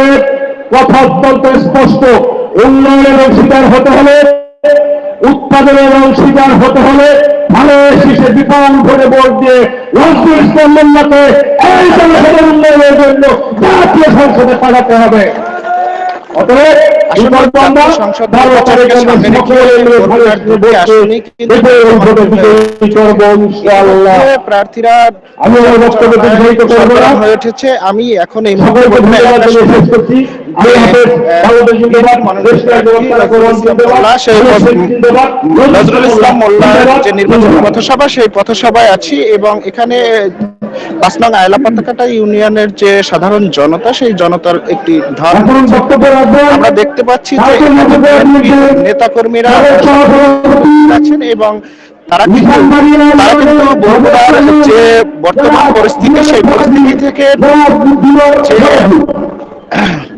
অতএব কথা অত্যন্ত স্পষ্ট। উন্নয়নের অংশীদার হতে হলে উৎপাদনের অংশীদার হতে হলে ভালো শেষে বিপুল ভরে বোর্ড দিয়ে রাষ্ট্রীয় ইসলাম উন্নয়নের জন্য জাতীয় সংসদে পাঠাতে হবে। প্রার্থীরা আমি হয়ে এখন এই মুহূর্তে নজরুল ইসলাম মোল্লার যে নির্বাচনী পথসভা সেই পথসভায় আছি এবং এখানে পাঁচ নং আয়লা পাতাকাটা ইউনিয়নের যে সাধারণ জনতা সেই জনতার একটি এখন আমরা দেখতে পাচ্ছি যে নেতা কর্মীরা আছেন এবং তারা কিন্তু তারা কিন্তু বগুড়ার যে বর্তমান পরিস্থিতি সেই পরিস্থিতি থেকে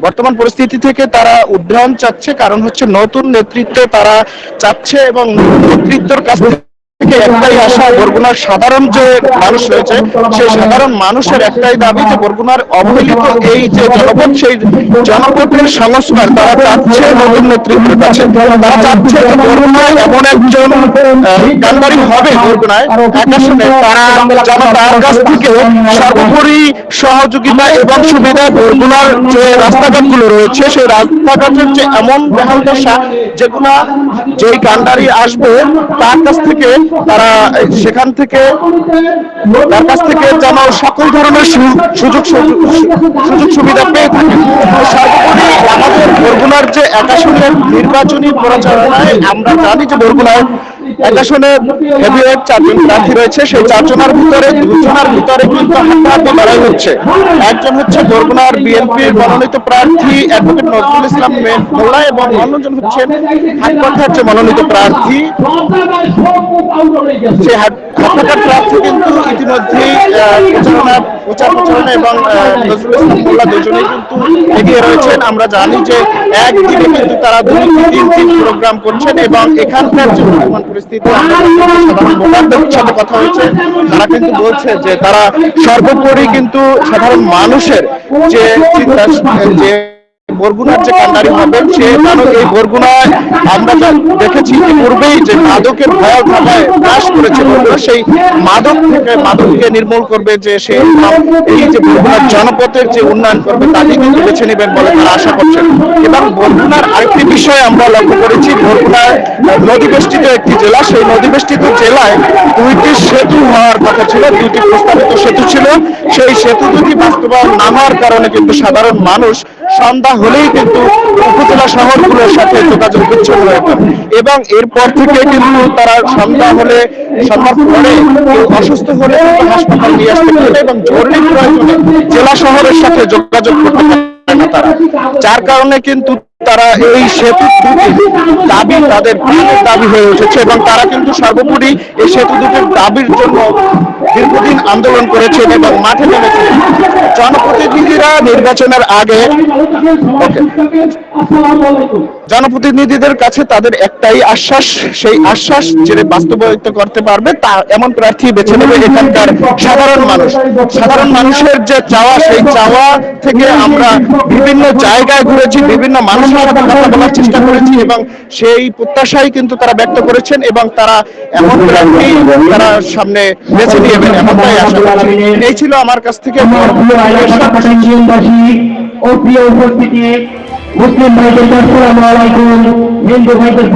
বর্তমান পরিস্থিতি থেকে তারা উদ্ধারণ চাচ্ছে, কারণ হচ্ছে নতুন নেতৃত্ব তারা চাচ্ছে এবং নেতৃত্বর কাছ একটাই আশা বরগুনার সাধারণ যে মানুষ রয়েছে সেই সাধারণ মানুষের একটাই দাবি যে বরগুনার অবহেলিত এই যে জনপদ সেই জনপদের সংস্কার তারা চাচ্ছে নতুন নেতৃত্বের কাছে। তারা চাচ্ছে যে বরগুনায় এমন একজন কান্ডারি হবে বরগুনায় একসঙ্গে তারা জনতার কাছ থেকে সর্বোপরি সহযোগিতা এবং সুবিধা বরগুনার যে রাস্তাঘাটগুলো রয়েছে সেই রাস্তাঘাটের যে এমন বেহাল দশা যেগুলা যেই কান্ডারি আসবে তার কাছ থেকে তারা সেখান থেকে, তার কাছ থেকে যেন সকল ধরনের সুযোগ সুযোগ সুবিধা পেয়ে থাকে। সর্বোপরি আমাদের বরগুনার যে একাশনের নির্বাচনী প্রচারণায় আমরা জানি যে বরগুনায় একাশনে হেভিওয়েট চারজন প্রার্থী রয়েছে। সেই চারজনের ভিতরে, দুজনের ভিতরে কিন্তু হাতাহাতি লড়াই হচ্ছে। একজন হচ্ছে বরগুনার মনোনীত প্রার্থী অ্যাডভোকেট নজরুল ইসলাম এবং অন্যজন হচ্ছেন মনোনীত প্রার্থী। সেই হাট- হাটপাখার প্রার্থী কিন্তু প্রচারণা প্রচার এবং নজরুল ইসলাম দুজনেই কিন্তু এগিয়ে রয়েছেন। আমরা জানি যে একদিনে কিন্তু তারা দুই তিন প্রোগ্রাম করছেন এবং এখানকার যে পরিস্থিতি আমরা জানি যে সাধারণ ভোটারদের সাথে কথা হয়েছে। তারা কিন্তু বলছে যে তারা সর্বোপরি কিন্তু সাধারণ মানুষের যে চিন্তা যে বরগুনার যে কান্ডারি হবে, সে যেন এই বরগুনায় আমরা দেখেছি পূর্বেই যে মাদকের ভয় ভাবায় হ্রাস করেছে সেই মাদক থেকে, মাদককে নির্মূল করবে যে সে এই যে বরগুনার জনপথের যে উন্নয়ন করবে, তাকে কিন্তু বেছে নেবেন বলে তারা আশা করছেন। এবং বরগুনার আরেকটি বিষয় আমরা লক্ষ্য করেছি বরগুনা নদী বেষ্টিত একটি জেলা, সেই নদী বেষ্টিত জেলায় দুইটি সেতু হওয়ার কথা ছিল, দুইটি প্রস্তাবিত সেতু ছিল। সেই সেতু দুটি বাস্তবায়ন না হওয়ার কারণে কিন্তু সাধারণ মানুষ সন্ধ্যা হলেই কিন্তু উপজেলা শহরগুলোর সাথে যোগাযোগ বিচ্ছিন্ন হয়ে। এবং এরপর থেকে কিন্তু তারা সন্ধ্যা হলে, সন্ধ্যার পরে অসুস্থ হলে হাসপাতাল নিয়ে আসতে পারে এবং জরুরি প্রয়োজনে জেলা শহরের সাথে যোগাযোগ করতে পারে না তারা। যার কারণে কিন্তু তারা এই সেতু দাবি তাদের প্রাণের দাবি হয়ে উঠেছে এবং তারা কিন্তু সর্বোপরি এই সেতু দুটির দাবির জন্য দীর্ঘদিন আন্দোলন করেছেন এবং মাঠে নেমেছেন। জনপ্রতিনিধিরা নির্বাচনের আগে জনপ্রতিনিধিদের কাছে তাদের একটাই আশ্বাস সেই আশ্বাস যে বাস্তবায়িত করতে পারবে তা এমন প্রার্থী বেছে নেবে এখানকার সাধারণ মানুষ। সাধারণ মানুষের যে চাওয়া সেই চাওয়া থেকে আমরা বিভিন্ন জায়গায় ঘুরেছি বিভিন্ন মানুষের সাথে কথা বলার চেষ্টা করেছি এবং সেই প্রত্যাশাই কিন্তু তারা ব্যক্ত করেছেন এবং তারা এমন প্রার্থী তারা সামনে বেছে নিয়েবেন এমনটাই আশা করছি। এই ছিল আমার কাছ থেকে ইউনিয়নবাসী ও প্রিয় উপস্থিতি মুসলিম ভাইদের আসসালামু আলাইকুম হিন্দু ভাইদের